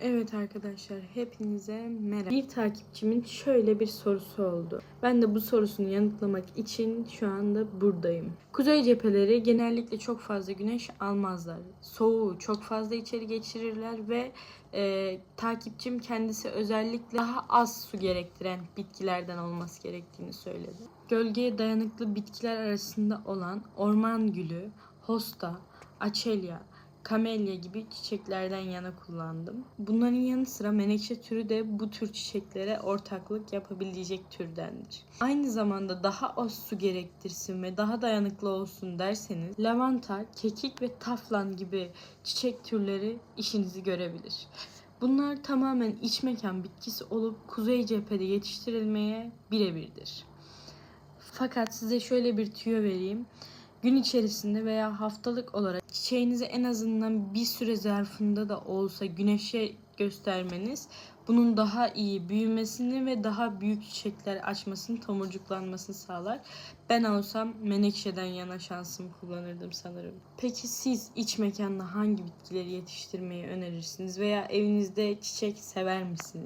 Evet arkadaşlar hepinize merhaba. Bir takipçimin şöyle bir sorusu oldu. Ben de bu sorusunu yanıtlamak için şu anda buradayım. Kuzey cepheleri genellikle çok fazla güneş almazlar. Soğuğu çok fazla içeri geçirirler ve e, takipçim kendisi özellikle daha az su gerektiren bitkilerden olması gerektiğini söyledi. Gölgeye dayanıklı bitkiler arasında olan orman gülü, hosta, açelya, kamelya gibi çiçeklerden yana kullandım. Bunların yanı sıra menekşe türü de bu tür çiçeklere ortaklık yapabilecek türdendir. Aynı zamanda daha az su gerektirsin ve daha dayanıklı olsun derseniz lavanta, kekik ve taflan gibi çiçek türleri işinizi görebilir. Bunlar tamamen iç mekan bitkisi olup kuzey cephede yetiştirilmeye birebirdir. Fakat size şöyle bir tüyo vereyim. Gün içerisinde veya haftalık olarak çiçeğinizi en azından bir süre zarfında da olsa güneşe göstermeniz bunun daha iyi büyümesini ve daha büyük çiçekler açmasını, tomurcuklanmasını sağlar. Ben olsam menekşeden yana şansımı kullanırdım sanırım. Peki siz iç mekanda hangi bitkileri yetiştirmeyi önerirsiniz veya evinizde çiçek sever misiniz?